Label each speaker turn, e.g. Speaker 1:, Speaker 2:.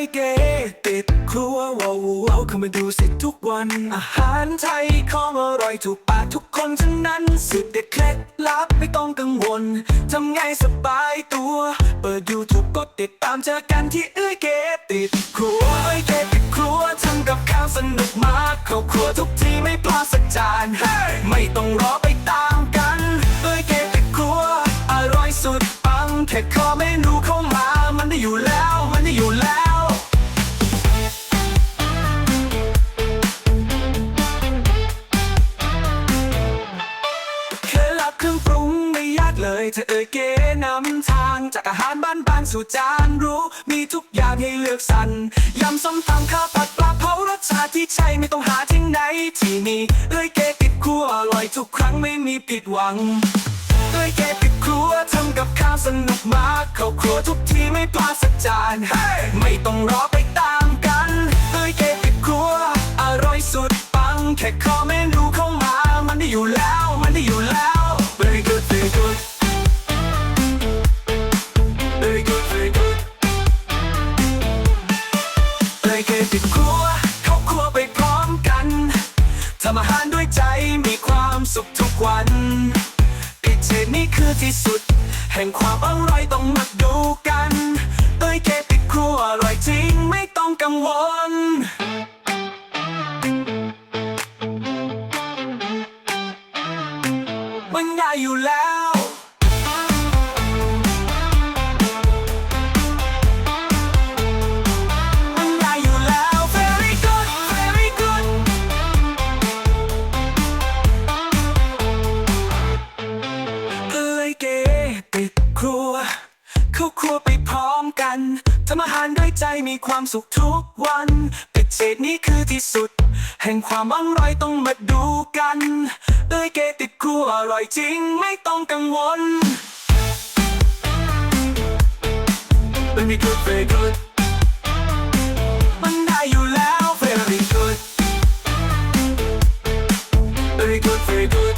Speaker 1: ติดครัวว้าวว้าวเข้ามาดูสิทุกวัน อาหารไทยของอร่อยถูกปากทุกคนทั้งนั้นสุดเด็ดเคล็ดลับไม่ต้องกังวลทำไงสบายตัว เปิดยูทูบกดติดตามเจอกันที่เอ้ยเกติดครัวเอ้ยเกติดครัวทำกับข้าวสนุกมากเข้าครัวทุกทีไม่พลาดสักจาน Hey! ไม่ต้องรอไปตามกันเอ้ยเกติดครัวอร่อยสุดปังแค่ขอเมนูเข้ามามัน เธอเอ่ยเก๋นำทาง จากอาหารบ้านๆสู่จานรู้ มีทุกอย่างให้เลือกสรรยำส้มตำข้าวผัดปลาเผารสชาติที่ใช่ไม่ต้องหาที่ไหน ที่นี่เอ้ยเก๋ติดครัวอร่อยทุกครั้งไม่มีผิดหวังเอ้ยเก๋ติดครัวทำกับข้าวสนุกมากเข้าครัวทุกทีไม่พลาดสักจาน Hey! ไม่ต้องรอไปตามกันเอ้ยเก๋ติดครัวอร่อยสุดปังแค่ขอเมนูเข้ามา มันได้อยู่แล้ว มันได้อยู่แล้ว ติดครัว เข้าครัวไปพร้อมกันทำอาหารด้วยใจมีความสุขทุกวันพิเศษนี่คือที่สุด แห่งความอร่อยต้องมาดูกันเอ้ยเกติดครัวอร่อยจริงไม่ต้องกังวลมันง่ายอยู่แล้ว พร้อมกันทำอาหารด้วยใจมีความสุขทุกวันเป็ดเศษนี้คือที่สุด แห่งความอร่อยต้องมาดูกันด้วยเกติดครูอร่อยจริงไม่ต้องกังวล Very good, very good มันได้อยู่แล้ว Very good Very good, very good